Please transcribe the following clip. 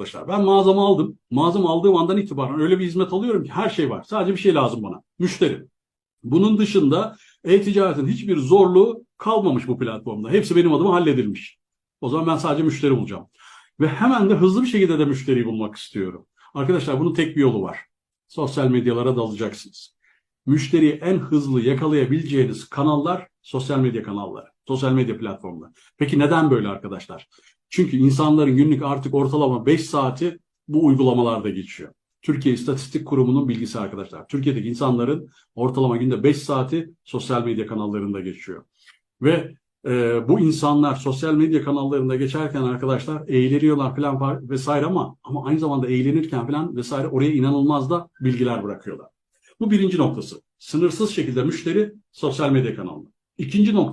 arkadaşlar. Ben mağazamı aldım. Mağazamı aldığım andan itibaren öyle bir hizmet alıyorum ki her şey var. Sadece bir şey lazım bana. Müşteri. Bunun dışında e-ticaretin hiçbir zorluğu kalmamış bu platformda. Hepsi benim adıma halledilmiş. O zaman ben sadece müşteri bulacağım. Ve hemen de hızlı bir şekilde de müşteriyi bulmak istiyorum. Arkadaşlar bunun tek bir yolu var. Sosyal medyalara dalacaksınız. Müşteriyi en hızlı yakalayabileceğiniz kanallar sosyal medya kanalları, sosyal medya platformları. Peki neden böyle arkadaşlar? Çünkü insanların günlük artık ortalama 5 saati bu uygulamalarda geçiyor. Türkiye İstatistik Kurumu'nun bilgisi arkadaşlar. Türkiye'deki insanların ortalama günde 5 saati sosyal medya kanallarında geçiyor. Ve e, bu insanlar sosyal medya kanallarında geçerken arkadaşlar eğleniyorlar falan fa- vesaire ama ama aynı zamanda eğlenirken falan vesaire oraya inanılmaz da bilgiler bırakıyorlar. Bu birinci noktası. Sınırsız şekilde müşteri sosyal medya kanalı. İkinci nokta